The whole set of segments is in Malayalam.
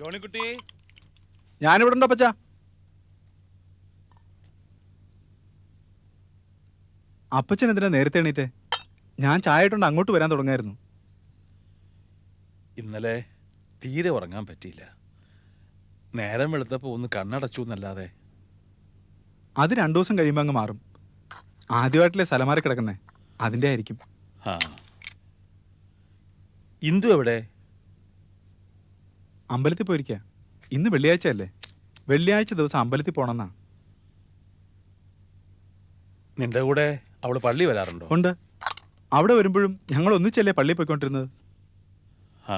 ജോണിക്കുട്ടി. ഞാനിവിടെ ഉണ്ടോ പച്ച അപ്പച്ചൻ എന്തിനാ നേരത്തെ എണീറ്റേ? ഞാൻ ചായ ഇട്ടുണ്ട് അങ്ങോട്ട് വരാൻ തുടങ്ങായിരുന്നു. ഇന്നലെ തീരെ ഉറങ്ങാൻ പറ്റിയില്ല. നേരം വെളുത്തപ്പോൾ ഒന്ന് കണ്ണടച്ചു എന്നല്ലാതെ. അത് രണ്ടു ദിവസം കഴിയുമ്പോൾ അങ്ങ് മാറും. ആദ്യമായിട്ടില്ലേ സ്ഥലമാറി കിടക്കുന്നേ? അതിന്റെ ആയിരിക്കും. ആ. ഇന്ദു എവിടെ? അമ്പലത്തിൽ പോയിരിക്കുക ഇന്ന് വെള്ളിയാഴ്ച അല്ലേ വെള്ളിയാഴ്ച ദിവസം അമ്പലത്തിൽ പോണെന്നാ. നിന്റെ കൂടെ അവൾ പള്ളി വരാറുണ്ടോ? ഉണ്ട്. അവിടെ വരുമ്പോഴും ഞങ്ങൾ ഒന്നിച്ചല്ലേ പള്ളി പോയിക്കൊണ്ടിരുന്നത്? ആ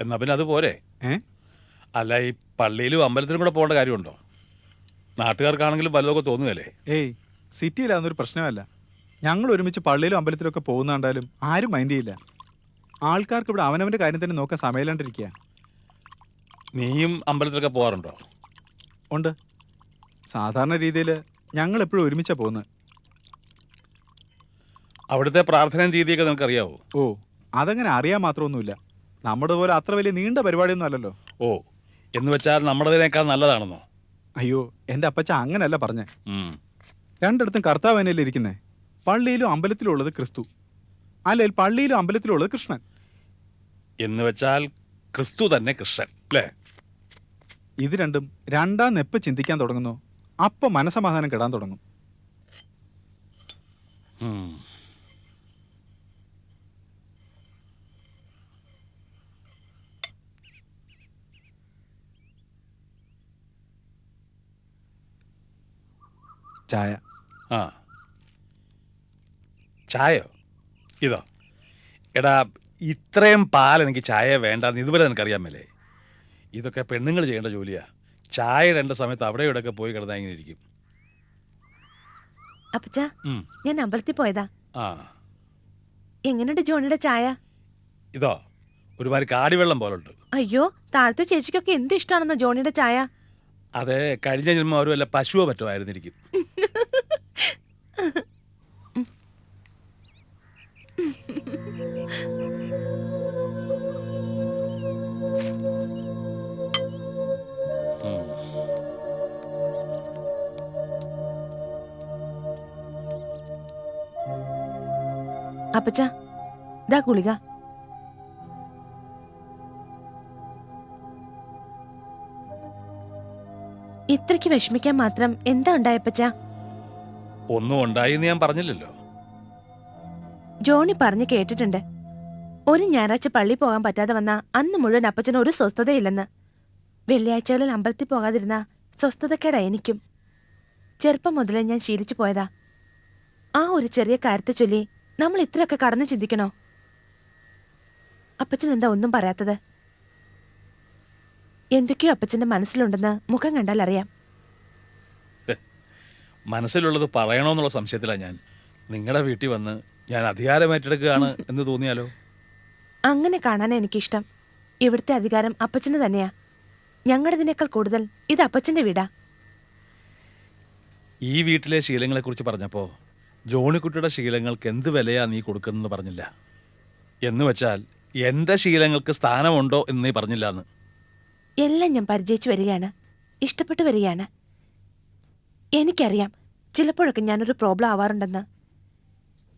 എന്നാ പിന്നെ അത് പോരെ. ഏ? അല്ല ഈ പള്ളിയിലും അമ്പലത്തിലും കൂടെ പോകേണ്ട കാര്യമുണ്ടോ? നാട്ടുകാർക്കാണെങ്കിലും വല്ലതൊക്കെ തോന്നുകയല്ലേ? ഏയ് സിറ്റിയിലാവുന്നൊരു പ്രശ്നമല്ല. ഞങ്ങൾ ഒരുമിച്ച് പള്ളിയിലും അമ്പലത്തിലൊക്കെ പോകുന്ന കണ്ടാലും ആരും മൈൻഡ് ചെയ്യില്ല. ആൾക്കാർക്ക് ഇവിടെ അവനവന്റെ കാര്യം തന്നെ നോക്കാൻ സമയമില്ലാണ്ടിരിക്കുക. നീയും അമ്പലത്തിലൊക്കെ പോകാറുണ്ടോ ഉണ്ട്. സാധാരണ രീതിയിൽ ഞങ്ങൾ എപ്പോഴും ഒരുമിച്ചാണ് പോകുന്നത് അവിടുത്തെ പ്രാർത്ഥന രീതിയൊക്കെ നിനക്കറിയാവോ? ഓ അതങ്ങനെ അറിയാൻ മാത്രമൊന്നുമില്ല. നമ്മുടെ പോലെ അത്ര വലിയ നീണ്ട പരിപാടിയൊന്നും അല്ലല്ലോ. ഓ എന്ന് വെച്ചാൽ നമ്മുടേതിനേക്കാൾ നല്ലതാണെന്നോ? അയ്യോ എന്റെ അപ്പച്ച അങ്ങനെയല്ല പറഞ്ഞേ. രണ്ടിടത്തും കർത്താവ് തന്നെയല്ലേ ഇരിക്കുന്നേ. പള്ളിയിലും അമ്പലത്തിലും ഉള്ളത് ക്രിസ്തു. അല്ലെങ്കിൽ പള്ളിയിലും അമ്പലത്തിലും ഉള്ളത് കൃഷ്ണൻ. എന്ന് വെച്ചാൽ ക്രിസ്തു തന്നെ കൃഷ്ണൻ. അല്ലേ ഇത് രണ്ടും രണ്ടാം നെപ്പ് ചിന്തിക്കാൻ തുടങ്ങുന്നു. അപ്പൊ മനസമാധാനം കെടാൻ തുടങ്ങും. ചായ. ആ. ചായയോ? ഇതോ. എടാ ഇത്രയും പാൽ എനിക്ക് ചായ വേണ്ടെന്ന് ഇതുവരെ നിനക്കറിയാമല്ലേ ഇതൊക്കെ പെണ്ണുങ്ങൾ ചെയ്യേണ്ട ജോലിയാ. ചായ ഇടേണ്ട സമയത്ത് അവിടെ ഇവിടെയൊക്കെ പോയി കിടന്നാൽ ഇങ്ങനെ ഇരിക്കും. അപ്പച്ച ഉം. ഞാൻ അമ്പലത്തിൽ പോയതാ. ആ. എങ്ങനെയുണ്ട് ജോണിയുടെ ചായ? ഇതോ ഒരുമാതിരി കാടിവെള്ളം പോലുണ്ട്. അയ്യോ താഴത്തെ ചേച്ചിക്കൊക്കെ എന്ത് ഇഷ്ടമാണെന്നോ ജോണിയുടെ ചായ? അതെ കഴിഞ്ഞ ജന്മം ഒരു വല്ല പശുവോ മറ്റോ ആയിരുന്നിരിക്കും. ഉം. അപ്പച്ച ഇതാ ഗുളിക. ഇത്രയ്ക്ക് വിഷമിക്കാൻ മാത്രം എന്താ ഉണ്ടായപ്പച്ച ഒന്നും ഉണ്ടായിന്ന് ഞാൻ പറഞ്ഞില്ലല്ലോ. ജോണി പറഞ്ഞു കേട്ടിട്ടുണ്ട്. ഒരു ഞായറാഴ്ച പള്ളി പോകാൻ പറ്റാതെ വന്ന അന്ന് മുഴുവൻ അപ്പച്ചന് ഒരു സ്വസ്ഥതയില്ലെന്ന്. വെള്ളിയാഴ്ചകളിൽ അമ്പലത്തിൽ പോകാതിരുന്ന സ്വസ്ഥതക്കേടാ എനിക്കും. ചെറുപ്പം മുതലേ ഞാൻ ശീലിച്ചു പോയതാ. ആ ഒരു ചെറിയ കാര്യത്തെ ചൊല്ലി നമ്മൾ ഇത്രയൊക്കെ കടന്നു ചിന്തിക്കണോ? അപ്പച്ചൻ എന്താ ഒന്നും പറയാത്തത്? എന്തൊക്കെയോ അപ്പച്ചന്റെ മനസ്സിലുണ്ടെന്ന് മുഖം കണ്ടാൽ അറിയാം. മനസ്സിലുള്ളത് പറയണമെന്നുള്ള സംശയത്തിലാ ഞാൻ. നിങ്ങളുടെ വീട്ടിൽ വന്ന് ഞാൻ അധികാരം ഏറ്റെടുക്കുകയാണ് എന്ന് തോന്നിയാലോ? അങ്ങനെ കാണാൻ എനിക്കിഷ്ടം. ഇവിടുത്തെ അധികാരം അപ്പച്ചന് തന്നെയാ. ഞങ്ങളുടേതിനേക്കാൾ കൂടുതൽ ഇത് അപ്പച്ചന്റെ വീടാ. ഈ വീട്ടിലെ ശീലങ്ങളെ കുറിച്ച് പറഞ്ഞപ്പോൾ ജോണിക്കുട്ടിയുടെ ശീലങ്ങൾക്ക് എന്ത് വിലയാ നീ കൊടുക്കുന്നതെന്ന് പറഞ്ഞില്ല. എന്ന് വെച്ചാൽ എന്റെ ശീലങ്ങൾക്ക് സ്ഥാനമുണ്ടോ എന്ന് നീ പറഞ്ഞില്ല എന്ന് എല്ലാം ഞാൻ പരിചയിച്ചു വരികയാണ്. ഇഷ്ടപ്പെട്ടു വരികയാണ്. എനിക്കറിയാം ചിലപ്പോഴൊക്കെ ഞാനൊരു പ്രോബ്ലം ആവാറുണ്ടെന്ന്.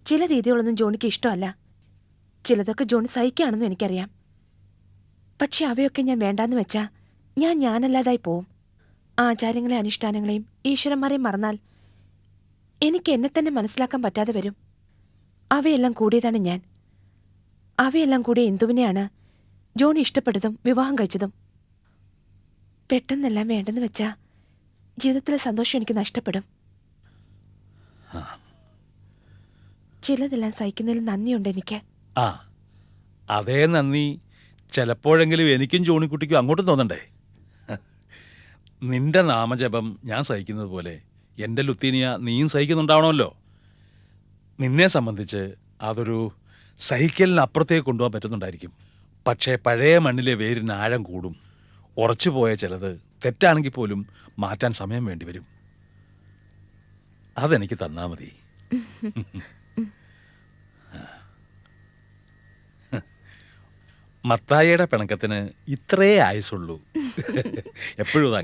ചില രീതികളൊന്നും ജോണിക്ക് ഇഷ്ടമല്ല. ചിലതൊക്കെ ജോണി സഹിക്കുകയാണെന്നും എനിക്കറിയാം. പക്ഷെ അവയൊക്കെ ഞാൻ വേണ്ടാന്ന് വെച്ചാൽ ഞാൻ ഞാനല്ലാതായി പോവും. ആചാരങ്ങളെ അനുഷ്ഠാനങ്ങളെയും ഈശ്വരന്മാരെയും മറന്നാൽ എനിക്ക് എന്നെ തന്നെ മനസ്സിലാക്കാൻ പറ്റാതെ വരും. അവയെല്ലാം കൂടിയതാണ് ഞാൻ. അവയെല്ലാം കൂടിയ ഇന്ദുവിനെയാണ് ജോൺ ഇഷ്ടപ്പെട്ടതും വിവാഹം കഴിച്ചതും. പെട്ടെന്നെല്ലാം വേണ്ടെന്ന് വെച്ചാ ജീവിതത്തിലെ സന്തോഷം എനിക്ക് നഷ്ടപ്പെടും. ചിലതെല്ലാം സഹിക്കുന്നതിൽ നന്ദിയുണ്ട് എനിക്ക്. ആ. അതേ നന്ദി. ചിലപ്പോഴെങ്കിലും എനിക്കും ജോണിക്കുട്ടിക്കും അങ്ങോട്ടും തോന്നണ്ടേ? നിന്റെ നാമജപം ഞാൻ സഹിക്കുന്നത് പോലെ എന്റെ ലുത്തീനിയ നീയും സഹിക്കുന്നുണ്ടാവണമല്ലോ. നിന്നെ സംബന്ധിച്ച് അതൊരു സഹിക്കലിനപ്പുറത്തേക്ക് കൊണ്ടുപോകാൻ പറ്റുന്നുണ്ടായിരിക്കും. പക്ഷേ പഴയ മണ്ണിലെ വേരിന് ആഴം കൂടും. ഉറച്ചു പോയ ചിലത് തെറ്റാണെങ്കിൽ പോലും മാറ്റാൻ സമയം വേണ്ടിവരും അതെനിക്ക് തന്നാ മതി. മത്തായിയുടെ പിണക്കത്തിന് ഇത്രേ ആയുസുള്ളൂ എപ്പോഴും അത്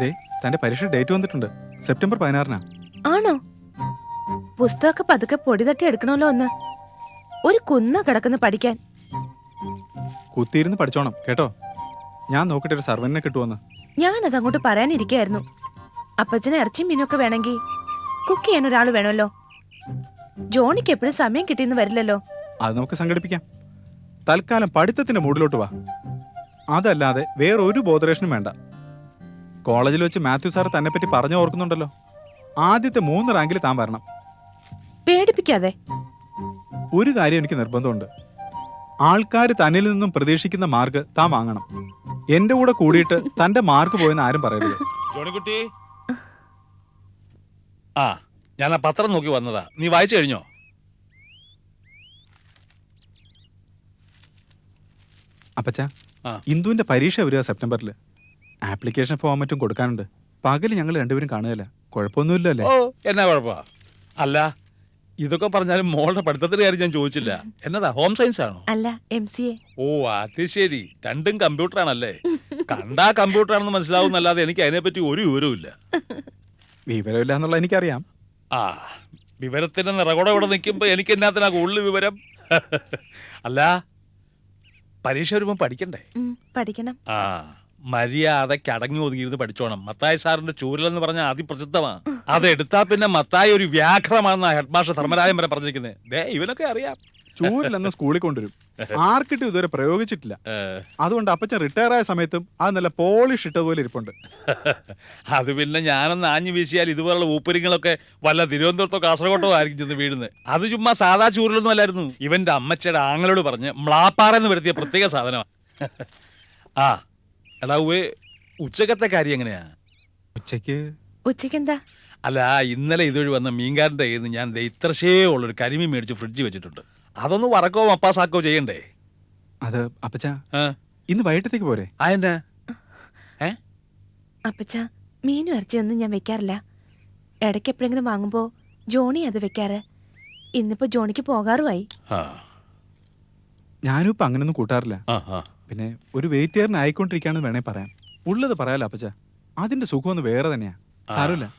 ദേ തന്റെ പരീക്ഷ ഡേറ്റ് വന്നിട്ടുണ്ട്. സെപ്റ്റംബർ പതിനാറിനാ. ആണോ? പുസ്തകമൊക്കെ പതുക്കെ പൊടി തട്ടി എടുക്കണമല്ലോ ഒന്ന് ഒരു കുന്ന കിടക്കുന്ന പഠിക്കാൻ. കുത്തിയിരുന്ന് പഠിച്ചോണം കേട്ടോ? ഞാൻ നോക്കട്ടെ ഒരു സർവന്റിനെ ഞാൻ ഞാനത് അങ്ങോട്ട് പറയാനിരിക്കായിരുന്നു. അപ്പച്ചന് ഇറച്ചിയും മീനൊക്കെ വേണമെങ്കിൽ കുക്ക് ചെയ്യാൻ ഒരാൾ വേണമല്ലോ. ജോണിക്ക് എപ്പോഴും സമയം കിട്ടിയെന്ന് വരില്ലല്ലോ. അത് നമുക്ക് സംഘടിപ്പിക്കാം. തൽക്കാലം പഠിത്തത്തിന്റെ മൂടിലോട്ട് വാ. അതല്ലാതെ വേറെ ഒരു ബോധരേഷനും വേണ്ട. കോളേജിൽ വെച്ച് മാത്യു സാർ തന്നെ പറ്റി പറഞ്ഞു ഓർക്കുന്നുണ്ടല്ലോ. ആദ്യത്തെ മൂന്ന് റാങ്കിൽ താൻ വരണം. പേടിപ്പിക്കാതെ. ഒരു കാര്യം എനിക്ക് നിർബന്ധമുണ്ട്. ആൾക്കാർ തന്നിൽ നിന്നും പ്രതീക്ഷിക്കുന്ന മാർക്ക് താൻ വാങ്ങണം. എന്റെ കൂടെ കൂടിയിട്ട് തന്റെ മാർക്ക് പോയെന്ന് ആരും പറയരുത്. ജോണിക്കുട്ടി. ആ ഞാൻ ആ പത്രം നോക്കി വന്നതാ. നീ വായിച്ചു കഴിഞ്ഞോ? അപ്പച്ച ആ. ഇന്ദുവിന്റെ പരീക്ഷ വരിക സെപ്റ്റംബറിൽ ആപ്ലിക്കേഷൻ ഫോർമാറ്റും കൊടുക്കാനുണ്ട്. പകൽ ഞങ്ങൾ രണ്ടുപേരും കാണുകയല്ല? കുഴപ്പമൊന്നുമില്ലല്ലേ? ഓ എന്നാ കുഴപ്പമാ? അല്ല ഇതൊക്കെ പറഞ്ഞാലും മോളുടെ പഠിത്തത്തിന്റെ കാര്യം ഞാൻ ചോദിച്ചില്ല. എന്നതാ ഹോം സയൻസ് ആണോ? അല്ല എം സി എ. ഓ അത് ശരി. രണ്ടും കമ്പ്യൂട്ടർ ആണല്ലേ കണ്ടാ കമ്പ്യൂട്ടർ ആണെന്ന് മനസ്സിലാവുന്നല്ലാതെ എനിക്ക് അതിനെപ്പറ്റി ഒരു വിവരവും ഇല്ല വിവരമില്ല എന്നുള്ള എനിക്കറിയാം. ആ വിവരത്തിന്റെ നിറകൂടെ ഇവിടെ നിൽക്കുമ്പോ എനിക്ക് എന്നാത്തിനാ കൂടുതൽ വിവരം? അല്ല പരീക്ഷ വരുമ്പോ പഠിക്കണ്ടേ? പഠിക്കണം. ആ മര്യാദയ്ക്ക് അടങ്ങി ഒതുങ്ങിയിരുന്ന് പഠിച്ചോണം. മത്തായി സാറിന്റെ ചൂരലെന്ന് പറഞ്ഞാൽ അതിപ്രസിദ്ധമാ. അതെടുത്താ പിന്നെ മത്തായി ഒരു വ്യാഘ്രമാണെന്നാണ് ഹെഡ് മാസ്റ്റർ ധർമ്മരാജൻ വരെ പറഞ്ഞിരിക്കുന്നത് ദേ ഇവനൊക്കെ അറിയാം. ചൂരിലെന്ന് സ്കൂളിൽ കൊണ്ടുവരും. ആർക്കിട്ടും ഇതുവരെ പ്രയോഗിച്ചിട്ടില്ല. അതുകൊണ്ട് അപ്പച്ചൻ റിട്ടയർ ആയ സമയത്തും അത് നല്ല പോളിഷ് ഇട്ടതുപോലെ ഇരിപ്പുണ്ട്. അത് പിന്നെ ഞാനൊന്ന് ആഞ്ഞു വീശിയാൽ ഇതുപോലുള്ള ഊപ്പരിങ്ങളൊക്കെ വല്ല തിരുവനന്തപുരത്തോ കാസർഗോട്ടോ ആയിരിക്കും ചെന്ന് വീഴുന്നത്. അത് ചുമ്മാ സാധാ ചൂരിലൊന്നും അല്ലായിരുന്നു. ഇവന്റെ അമ്മച്ചയുടെ ആങ്ങളോട് പറഞ്ഞ് മ്ലാപ്പാറ എന്ന് വരുത്തിയ പ്രത്യേക സാധനമാണ് ആ എടാ ഉവേ ഉച്ചക്കത്തെ കാര്യം എങ്ങനെയാ? ഉച്ചയ്ക്ക് ഉച്ചയ്ക്ക് എന്താ അല്ല ഇന്നലെ ഇതുവഴി വന്ന മീൻകാരന്റെ കയ്യിൽ നിന്ന് ഞാൻ ദേ ഇത്രശേ ഉള്ളൊരു കരിമീൻ മേടിച്ച് ഫ്രിഡ്ജ് വെച്ചിട്ടുണ്ട്. അതൊന്ന് വറക്കോ മപ്പാസാക്കോ ചെയ്യണ്ടേ? അത് അപ്പച്ച ആ. ഇന്ന് വൈകിട്ടത്തേക്ക് പോരെ. അതെന്നാ അപ്പച്ച മീനും ഇറച്ചിയൊന്നും ഞാൻ വെക്കാറില്ല. ഇടയ്ക്ക് എപ്പോഴെങ്കിലും വാങ്ങുമ്പോൾ ജോണി അത് വെക്കാറ്. ഇന്നിപ്പോ ജോണിക്ക് പോകാറുമായി. ആ. ഞാനും ഇപ്പൊ അങ്ങനെയൊന്നും കൂട്ടാറില്ല. ആ ആ. പിന്നെ ഒരു വെയിറ്റേറിന് ആയിക്കൊണ്ടിരിക്കുകയാണെന്ന് വേണേ പറയാം. ഉള്ളത് പറയാലോ അപ്പച്ച. അതിന്റെ സുഖം ഒന്ന് വേറെ തന്നെയാ. സാരമില്ല.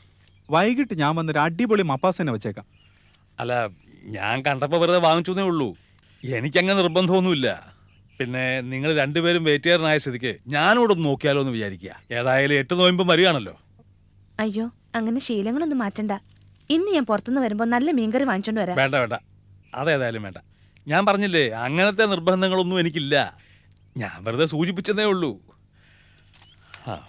വൈകിട്ട് ഞാൻ വന്നൊരു അടിപൊളി മപ്പാസ് തന്നെ വെച്ചേക്കാം. അല്ല ഞാൻ കണ്ടപ്പോൾ വെറുതെ വാങ്ങിച്ചേ ഉള്ളൂ. എനിക്കങ്ങനെ നിർബന്ധമൊന്നുമില്ല. പിന്നെ നിങ്ങൾ രണ്ടുപേരും വെയിറ്റുകാരനായ സ്ഥിതിക്ക് ഞാനോട് ഒന്ന് നോക്കിയാലോ എന്ന് വിചാരിക്കുക. ഏതായാലും എട്ട് നോയമ്പും വരികയാണല്ലോ. അയ്യോ അങ്ങനെ ശീലങ്ങളൊന്നും മാറ്റണ്ട. ഇന്ന് ഞാൻ പുറത്തുനിന്ന് വരുമ്പോൾ നല്ല മീൻകറി വാങ്ങിച്ചോണ്ട് വരാം. വേണ്ട വേണ്ട. അതേതായാലും വേണ്ട. ഞാൻ പറഞ്ഞില്ലേ അങ്ങനത്തെ നിർബന്ധങ്ങളൊന്നും എനിക്കില്ല. ഞാൻ വെറുതെ സൂചിപ്പിച്ചതേ ഉള്ളൂ. ആ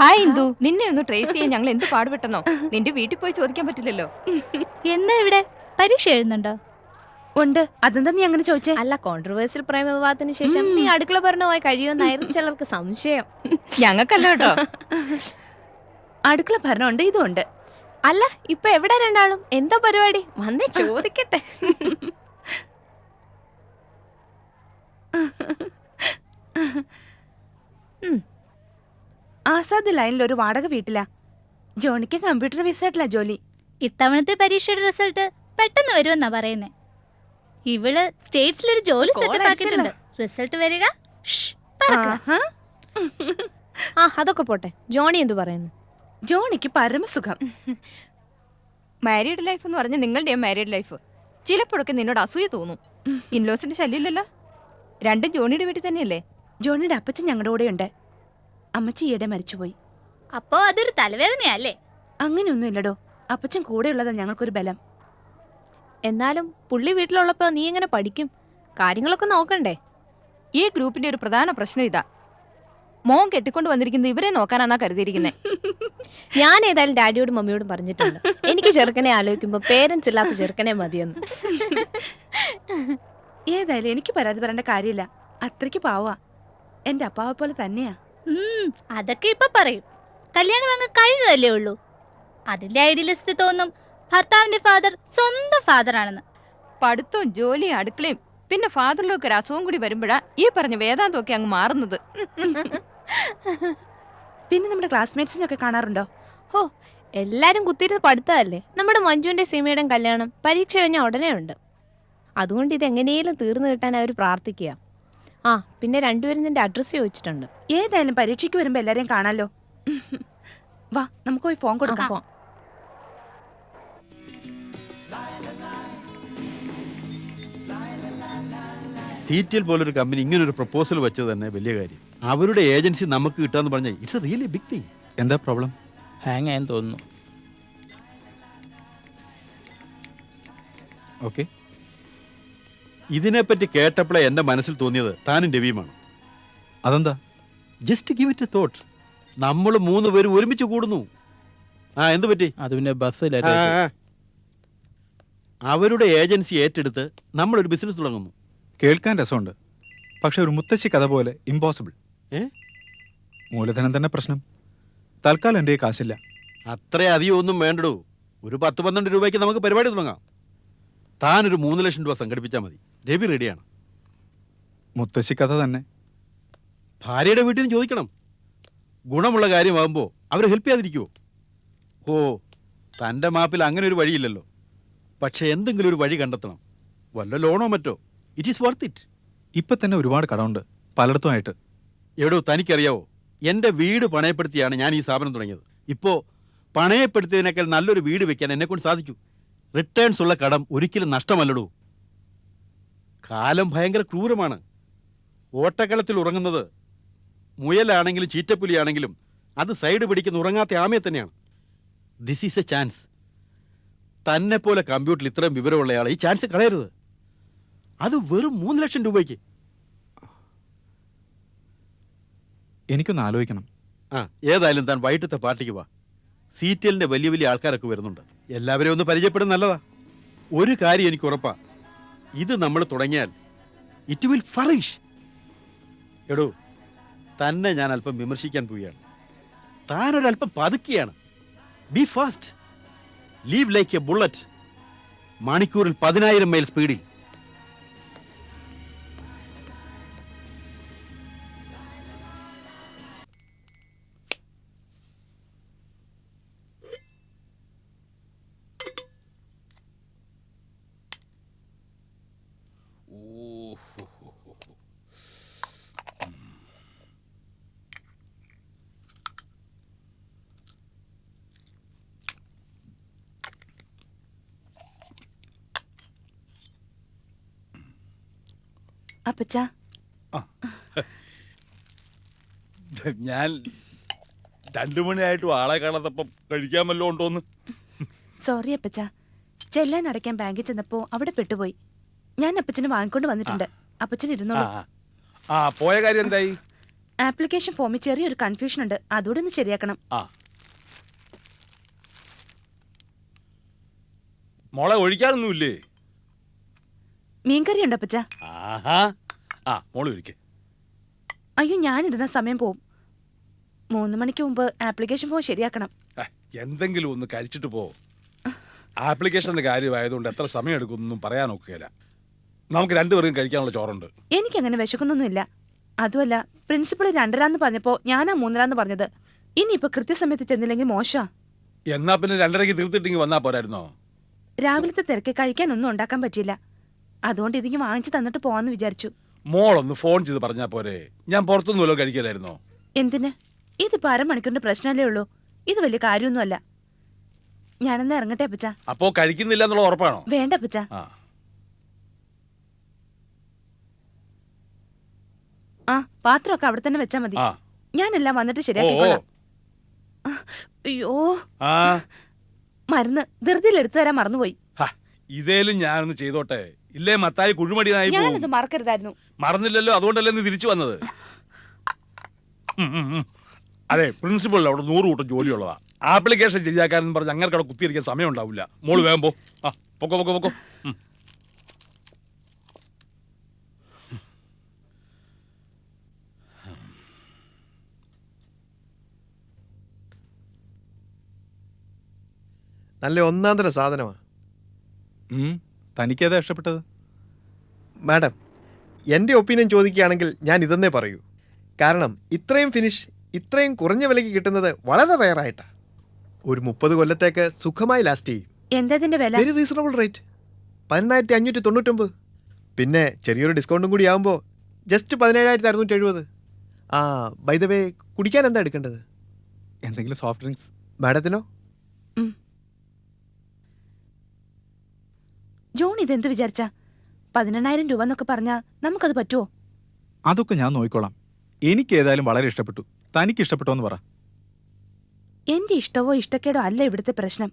ഹായ് ഇന്ദു നിന്നെ ഒന്ന് ട്രേസ് ചെയ്യാൻ ഞങ്ങൾ എന്ത് പാടുപെട്ടെന്നോ? നിന്റെ വീട്ടിൽ പോയി ചോദിക്കാൻ പറ്റില്ലല്ലോ. എന്താ ഇവിടെ? പരീക്ഷ എഴുതുന്നുണ്ടോ? ഉണ്ട്. അതെന്താ നീ അങ്ങനെ ചോദിച്ചേ? അല്ല കോൺട്രവേഴ്സ്യൽ പ്രേമ വിവാഹത്തിന് ശേഷം നീ അടുക്കള ഭരണമായി കഴിയുമെന്നായിരുന്നു ചിലർക്ക് സംശയം. ഞങ്ങൾക്കല്ല കേട്ടോ. അടുക്കള ഭരണം ഉണ്ട് ഇതും ഉണ്ട്. അല്ല ഇപ്പൊ എവിടെ രണ്ടാളും? എന്താ പരിപാടി? വന്നേ ചോദിക്കട്ടെ. ആസാദ് ലൈനിൽ ഒരു വാടക വീട്ടിലാ. ജോണിക്ക് കമ്പ്യൂട്ടർ വിസായിട്ടില്ല ജോലി. ഇത്തവണത്തെ പരീക്ഷയുടെ റിസൾട്ട് പെട്ടെന്ന് വരുമെന്നാ പറയുന്നേ. ഇവൾ സ്റ്റേറ്റ്സിലൊരു ജോലി സെറ്റപ്പ് ആക്കിയിട്ടുണ്ട്. റിസൾട്ട് വരിക. ആ അതൊക്കെ പോട്ടെ. ജോണി എന്തു പറയുന്നു? ജോണിക്ക് പരമസുഖം. മാരീഡ് ലൈഫ് എന്ന് പറഞ്ഞ നിങ്ങളുടെ മാരീഡ് ലൈഫ് ചിലപ്പോഴൊക്കെ നിന്നോട് അസൂയ തോന്നും. ഇൻലോസിന്റെ ശല്യമില്ലല്ലോ. രണ്ടും ജോണിയുടെ വീട്ടിൽ തന്നെയല്ലേ? ജോണിയുടെ അപ്പച്ചൻ ഞങ്ങളുടെ കൂടെ ഉണ്ട് അമ്മച്ചി ഈയിടെ മരിച്ചുപോയി. അപ്പോ അതൊരു തലവേദനയല്ലേ? അങ്ങനെയൊന്നും ഇല്ലടോ അപ്പച്ചൻ കൂടെയുള്ളതാ ഞങ്ങൾക്കൊരു ബലം. എന്നാലും പുള്ളി വീട്ടിലുള്ളപ്പോ നീ എങ്ങനെ പഠിക്കും? കാര്യങ്ങളൊക്കെ നോക്കണ്ടേ? ഈ ഗ്രൂപ്പിന്റെ ഒരു പ്രധാന പ്രശ്നം ഇതാ. മോൻ കെട്ടിക്കൊണ്ട് വന്നിരിക്കുന്നത് ഇവരെ നോക്കാനാന്നാ കരുതിയിരിക്കുന്നത് ഞാൻ ഏതായാലും ഡാഡിയോടും മമ്മിയോടും പറഞ്ഞിട്ടുണ്ട്. എനിക്ക് ചെറുക്കനെ ആലോചിക്കുമ്പോ പേരൻസ് ഇല്ലാത്ത ചെറുക്കനെ മതിയെന്ന്. ഏതായാലും എനിക്ക് പരാതി പറയേണ്ട കാര്യമില്ല. അത്രയ്ക്ക് പാവാ. എന്റെ അപ്പാവെ പോലെ തന്നെയാ. അതൊക്കെ ഇപ്പൊ പറയും. കല്യാണം അങ്ങ് കഴിഞ്ഞതല്ലേ ഉള്ളൂ. അതിന്റെ ഐഡിയലിസ്റ്റ് തോന്നും ഭർത്താവിന്റെ ഫാദർ സ്വന്തം ഫാദർ ആണെന്ന്. പഠിത്തവും ജോലിയും അടുക്കളയും പിന്നെ ഫാദറിലൊക്കെ ഒരു അസുഖം കൂടി വരുമ്പോഴാ ഈ പറഞ്ഞ വേദാന്തമൊക്കെ അങ്ങ് മാറുന്നത്. പിന്നെ നമ്മുടെ ക്ലാസ്മേറ്റ്സിനൊക്കെ കാണാറുണ്ടോ? ഓ എല്ലാരും കുത്തിയിട്ട് പഠിത്തമല്ലേ നമ്മുടെ മഞ്ജുവിന്റെ സിമയുടെ കല്യാണം പരീക്ഷ കഴിഞ്ഞ ഉടനെ ഉണ്ട്. അതുകൊണ്ട് ഇത് എങ്ങനെയും തീർന്നു കിട്ടാൻ അവർ പ്രാർത്ഥിക്കുക. ആ പിന്നെ രണ്ടുപേരും നിന്റെ അഡ്രസ്സ് ചോദിച്ചിട്ടുണ്ട്. ഏതായാലും പരീക്ഷയ്ക്ക് വരുമ്പോ എല്ലാരെയും കാണാലോ. വാ നമുക്ക് പോയി ഫോൺ കൊടുക്കാം. സീറ്റിൽ പോലൊരു കമ്പനി ഇങ്ങനെ ഒരു പ്രപ്പോസൽ വെച്ചത് തന്നെ വലിയ കാര്യം. അവരുടെ ഏജൻസി നമുക്ക് കിട്ടാന്ന് പറഞ്ഞാൽ ഇറ്റ്സ് റിയലി ബിഗ് തിങ് എന്താ പ്രോബ്ലം ഹാങ് ആയെന്ന് തോന്നുന്നു. ഓക്കെ ഇതിനെപ്പറ്റി കേട്ടപ്പോഴേ എന്റെ മനസ്സിൽ തോന്നിയത് താനും രവിയുമാണ്. അതെന്താ? Just give it a thought നമ്മൾ മൂന്ന് പേര് ഒരുമിച്ച് കൂടുന്നു. ആ എന്ത് പറ്റി? അത് പിന്നെ ആ, ആ. അവരുടെ ഏജൻസി ഏറ്റെടുത്ത് നമ്മളൊരു ബിസിനസ് തുടങ്ങുന്നു. കേൾക്കാൻ രസമുണ്ട്. പക്ഷെ ഒരു മുത്തശ്ശി കഥ പോലെ ഇമ്പോസിബിൾ ഏ? മൂലധനം തന്നെ പ്രശ്നം. തൽക്കാലം എന്റെ കയ്യിൽ കാശില്ല. അത്ര അധികം ഒന്നും വേണ്ടടൂ. ഒരു പത്ത് പന്ത്രണ്ട് രൂപയ്ക്ക് നമുക്ക് പരിപാടി തുടങ്ങാം. താനൊരു മൂന്ന് ലക്ഷം രൂപ സംഘടിപ്പിച്ചാൽ മതി. രവി റെഡിയാണ്. മുത്തശ്ശി കഥ തന്നെ. ഭാര്യയുടെ വീട്ടിൽ നിന്ന് ചോദിക്കണം. ഗുണമുള്ള കാര്യമാകുമ്പോൾ അവർ ഹെൽപ്പ് ചെയ്യാതിരിക്കുമോ ഓ തന്റെ മാപ്പിൽ അങ്ങനെ ഒരു വഴിയില്ലല്ലോ. പക്ഷെ എന്തെങ്കിലും ഒരു വഴി കണ്ടെത്തണം. വല്ല ലോണോ മറ്റോ? ഇറ്റ് ഈസ് വർത്ത് ഇറ്റ് ഇപ്പം തന്നെ ഒരുപാട് കടമുണ്ട്. പലയിടത്തുമായിട്ട്. എവിടോ തനിക്കറിയാവോ? എന്റെ വീട് പണയപ്പെടുത്തിയാണ് ഞാൻ ഈ സ്ഥാപനം തുടങ്ങിയത്. ഇപ്പോൾ പണയപ്പെടുത്തിയതിനേക്കാൾ നല്ലൊരു വീട് വെക്കാൻ എന്നെക്കൊണ്ട് സാധിച്ചു. റിട്ടേൺസ് ഉള്ള കടം ഒരിക്കലും നഷ്ടമല്ലടൂ. കാലം ഭയങ്കര ക്രൂരമാണ്. ഓട്ടക്കളത്തിൽ ഉറങ്ങുന്നത് മുയലാണെങ്കിലും ചീറ്റപ്പുലിയാണെങ്കിലും അത് സൈഡ് പിടിക്കുന്ന ഉറങ്ങാത്ത ആമയെ തന്നെയാണ്. ദിസ് ഈസ് എ ചാൻസ് തന്നെ പോലെ കമ്പ്യൂട്ടറിൽ ഇത്രയും വിവരമുള്ളയാൾ ഈ ചാൻസ് കളയരുത്. അത് വെറും മൂന്ന് ലക്ഷം രൂപയ്ക്ക്. എനിക്കൊന്ന് ആലോചിക്കണം. ആ ഏതായാലും താൻ വൈകിട്ടത്തെ പാർട്ടിക്ക് വാ. സീറ്റലിന്റെ വലിയ വലിയ ആൾക്കാരൊക്കെ വരുന്നുണ്ട്. എല്ലാവരെയും ഒന്ന് പരിചയപ്പെടുന്ന നല്ലതാ. ഒരു കാര്യം എനിക്ക് ഉറപ്പാ. ഇത് നമ്മൾ തുടങ്ങിയാൽ ഇറ്റ് വിൽ ഫറിഷ് എടോ തന്നെ ഞാൻ അല്പം വിമർശിക്കാൻ പോവുകയാണ്. താനൊരല്പം പതുക്കിയാണ്. Be fast live like a bullet മണിക്കൂറിൽ പതിനായിരം മൈൽ സ്പീഡിൽ അപ്പച്ച ഞാൻ രണ്ടു മണിയായിട്ടും ആളെ കാണാത്തപ്പം കഴിക്കാൻ വല്ലതും ഉണ്ടോന്ന്? സോറി അപ്പച്ച. ചെല്ലാൻ അടയ്ക്കാൻ ബാങ്കിൽ ചെന്നപ്പോ അവിടെ പെട്ടുപോയി. ഞാൻ അപ്പച്ചന് വാങ്ങിക്കൊണ്ട് വന്നിട്ടുണ്ട്. അപ്പച്ചൻ ഇരുന്നോളൂ. ആ. പോയ കാര്യം എന്തായി? ആപ്ലിക്കേഷൻ ഫോമിൽ ചെറിയൊരു കൺഫ്യൂഷൻ ഉണ്ട്. അതുകൂടെ ഒന്ന് ശരിയാക്കണം. മോളെ ഒഴിക്കാനൊന്നുമില്ലേ? മീൻകറി ഉണ്ട് അപ്പച്ച ആഹാ. ആ മോൾ അയ്യോ ഞാനിരുന്ന സമയം പോവും. മൂന്ന് മണിക്ക് മുമ്പ് ആപ്ലിക്കേഷൻ ഫോം ശരിയാക്കണം. എന്തെങ്കിലും ഒന്ന് കഴിച്ചിട്ട് പോ. ആപ്ലിക്കേഷന്റെ കാര്യമായതുകൊണ്ട് എത്ര സമയം എടുക്കുമെന്നും പറയാൻ നോക്കുകയില്ല നമുക്ക് രണ്ടുപേർക്കും കഴിക്കാനുള്ള ചോറുണ്ട്. എനിക്കങ്ങനെ വിശക്കുന്നൊന്നുമില്ല. അതുമല്ല പ്രിൻസിപ്പൾ രണ്ടരാന്ന് പറഞ്ഞപ്പോ ഞാനാ മൂന്നരാന്ന് പറഞ്ഞത്. ഇനിയിപ്പോ കൃത്യസമയത്ത് ചെന്നില്ലെങ്കിൽ മോശാ. എന്നാ പിന്നെ രണ്ടരയ്ക്ക് തീർത്തിട്ടെങ്കിൽ വന്നാ പോരായിരുന്നോ? രാവിലത്തെ തിരക്ക് കഴിക്കാനൊന്നും ഉണ്ടാക്കാൻ പറ്റില്ല അതുകൊണ്ട് ഇതിങ്ങ് വാങ്ങിച്ചു തന്നിട്ട് പോവാന്ന് വിചാരിച്ചു. മോളൊന്ന് ഫോൺ ചെയ്ത് പറഞ്ഞാ പോരെ. ഞാൻ പുറത്തുനിന്ന് വല്ലതും കഴിക്കലായിരുന്നോ? എന്തിന്? ഇതിപ്പോ അരമണിക്കൂറിന്റെ പ്രശ്നമല്ലേ ഉള്ളൂ. ഇത് വലിയ കാര്യമൊന്നുമല്ല. ഞാനെന്നാ ഇറങ്ങട്ടെ അപ്പച്ച. അപ്പോ കഴിക്കുന്നില്ല എന്നുള്ള ഉറപ്പാണോ? വേണ്ട അപ്പച്ച. ആ. പാത്രമൊക്കെ അവിടെ തന്നെ വെച്ചാ മതി. ഞാനെല്ലാം വന്നിട്ട് ശരിയാക്കിക്കോളാം അയ്യോ. മരുന്ന് ധൃതിയിൽ എടുത്തു തരാൻ മറന്നുപോയി. ഇതേലും ഞാനൊന്ന് ചെയ്തോട്ടെ. ഇല്ലേ മത്തായി കുഴിമടിയായി ഞാനത് മറക്കരുതായിരുന്നു. മറന്നില്ലല്ലോ അതുകൊണ്ടല്ലേ നീ തിരിച്ചു വന്നത്? ഉം, ഉം, ഉം. അതെ പ്രിൻസിപ്പളിൽ അവിടെ നൂറ് കൂട്ടം ജോലിയുള്ളതാ. ആപ്ലിക്കേഷൻ ശരിയാക്കാനെന്ന് പറഞ്ഞ് അങ്ങനെ അവിടെ കുത്തിയിരിക്കാൻ സമയം ഉണ്ടാവില്ല മോൾ വേഗം പോ. ആ പൊക്കോ പൊക്കോ പൊക്കോ. നല്ല ഒന്നാന്തര സാധനമാണ് ഉം, തനിക്കേതാ ഇഷ്ടപ്പെട്ടത്? മാഡം എന്റെ ഒപ്പീനിയൻ ചോദിക്കുകയാണെങ്കിൽ ഞാൻ ഇതെന്നേ പറയൂ. കാരണം ഇത്രയും ഫിനിഷ് ഇത്രയും കുറഞ്ഞ വിലയ്ക്ക് കിട്ടുന്നത് വളരെ റയറായിട്ടാണ് ഒരു മുപ്പത് കൊല്ലത്തേക്ക് സുഖമായി ലാസ്റ്റ് ചെയ്യും. എന്താ ഇതിന്റെ വില? വെരി റീസണബിൾ റേറ്റ് പതിനെണ്ണായിരത്തി അഞ്ഞൂറ്റി തൊണ്ണൂറ്റൊമ്പത് പിന്നെ ചെറിയൊരു ഡിസ്കൗണ്ടും കൂടി ആകുമ്പോൾ ജസ്റ്റ് പതിനേഴായിരത്തി അറുന്നൂറ്റി എഴുപത് ആ ബൈ ദ വേ കുടിക്കാൻ എന്താ എടുക്കേണ്ടത്? എന്തെങ്കിലും സോഫ്റ്റ് ഡ്രിങ്ക്സ് മാഡത്തിനോ? ജോൺ ഇതെന്ത് വിചാരിച്ച? പതിനെണ്ണായിരം രൂപ എന്നൊക്കെ പറഞ്ഞാ നമുക്കത് പറ്റുമോ അതൊക്കെ ഞാൻ നോക്കിക്കോളാം. എനിക്ക് ഏതായാലും വളരെ ഇഷ്ടപ്പെട്ടു. തനിക്ക് ഇഷ്ടപ്പെട്ടോ എന്ന് പറ. എന്റെ ഇഷ്ടവോ ഇഷ്ടക്കേടോ അല്ല ഇവിടുത്തെ പ്രശ്നം.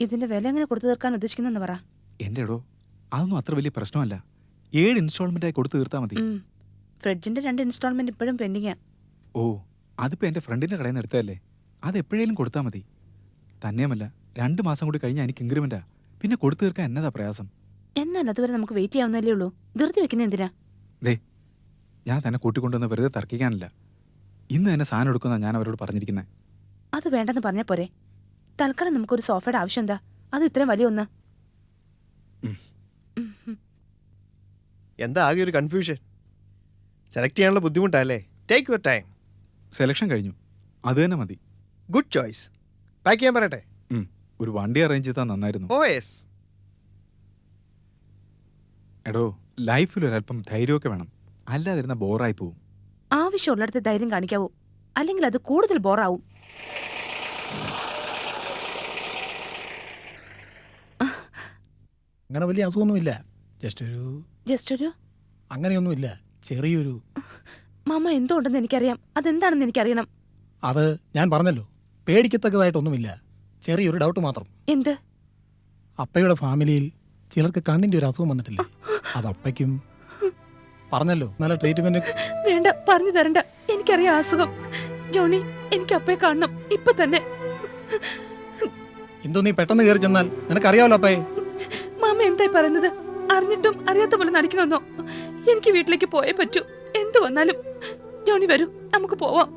ഇതിന്റെ വില എങ്ങനെ കൊടുത്തു തീർക്കാൻ ഉദ്ദേശിക്കുന്നെന്ന് പറ. എന്റെ എടോ അതൊന്നും അത്ര വലിയ പ്രശ്നമല്ല. ഏഴ് ഇൻസ്റ്റാൾമെന്റ് ആയി കൊടുത്തു തീർത്താ മതി. ഉം. ഫ്രിഡ്ജിന്റെ രണ്ട് ഇൻസ്റ്റാൾമെന്റ് ഇപ്പോഴും പെൻഡിങ്ങാ. ഓ അതിപ്പോ എന്റെ ഫ്രണ്ടിന്റെ കടയിൽ നിന്ന് എടുത്തതല്ലേ? അത് എപ്പോഴേലും കൊടുത്താ മതി. തന്നെയുമല്ല രണ്ട് മാസം കൂടി കഴിഞ്ഞാൽ എനിക്ക് ഇൻക്രിമെന്റാ പിന്നെ കൊടുത്തു തീർക്കാൻ എന്നതാ പ്രയാസം? എന്നാൽ അതുവരെ നമുക്ക് വെയിറ്റ് ചെയ്യാവുന്നല്ലേ ഉള്ളൂ. ധൃതി വെക്കുന്ന എന്തിനാ? ദേ ഞാൻ തന്നെ കൂട്ടിക്കൊണ്ടുവന്ന് വെറുതെ തർക്കിക്കാനില്ല. ഇന്ന് തന്നെ സാധനം എടുക്കുന്ന ഞാൻ അവരോട് പറഞ്ഞിരിക്കുന്നത് അത് വേണ്ടെന്ന് പറഞ്ഞ പോരെ. തൽക്കാലം നമുക്കൊരു സോഫയുടെ ആവശ്യം എന്താ? അത് ഇത്രയും വലിയ ഒന്ന്. എന്താ ആകെ ഒരു കൺഫ്യൂഷൻ സെലക്ട് ചെയ്യാനുള്ള ബുദ്ധിമുട്ടല്ലേ? ടേക്ക് യുവർ ടൈം സെലക്ഷൻ കഴിഞ്ഞു. അത് തന്നെ മതി. ഗുഡ് ചോയ്സ് പാക്ക് ചെയ്യാൻ പറയട്ടെ. ഒരു വണ്ടി അറേഞ്ച് ചെയ്താൽ നന്നായിരുന്നു. ഓ യെസ് എടോ ലൈഫിൽ ഒരല്പം ധൈര്യമൊക്കെ വേണം. അല്ലാതിരുന്ന ബോറായി പോവും. ആവശ്യമുള്ളിടത്ത് ധൈര്യം കാണിക്കാവൂ. അല്ലെങ്കിൽ അത് കൂടുതൽ ബോറാവും. അങ്ങനെ വലിയ അസുഖമൊന്നുമില്ല. ജസ്റ്റ് ഒരു ജസ്റ്റ് ഒരു? അങ്ങനെയൊന്നുമില്ല. ചെറിയൊരു മാമ എന്തുകൊണ്ടെന്ന് എനിക്കറിയാം. അതെന്താണെന്ന് എനിക്കറിയണം. അത് ഞാൻ പറഞ്ഞല്ലോ. പേടിക്കത്തക്കതായിട്ടൊന്നുമില്ല. ചെറിയൊരു ഡൗട്ട് മാത്രം. എന്ത്? അപ്പയുടെ ഫാമിലിയിൽ ചിലർക്ക് കണ്ണിന്റെ ഒരു അസുഖം വന്നിട്ടില്ലേ? അത് അപ്പയ്ക്കും പറഞ്ഞല്ലോ നല്ല ട്രീറ്റ്മെന്റ് വേണ്ട പറഞ്ഞു തരണ്ട. എനിക്കറിയാം അസുഖം. ജോണി എനിക്ക് അപ്പയെ കാണണം. ഇപ്പൊ തന്നെ. എന്തോ നീ പെട്ടെന്ന് കയറി ചെന്നാൽ? നിനക്കറിയാമല്ലോ അപ്പയെ? മാമ എന്തായി പറയുന്നത്? അറിഞ്ഞിട്ടും അറിയാത്ത പോലെ നടിക്കണമെന്നോ? എനിക്ക് വീട്ടിലേക്ക് പോയേ പറ്റൂ. എന്തു വന്നാലും. ജോണി വരൂ നമുക്ക് പോവാം.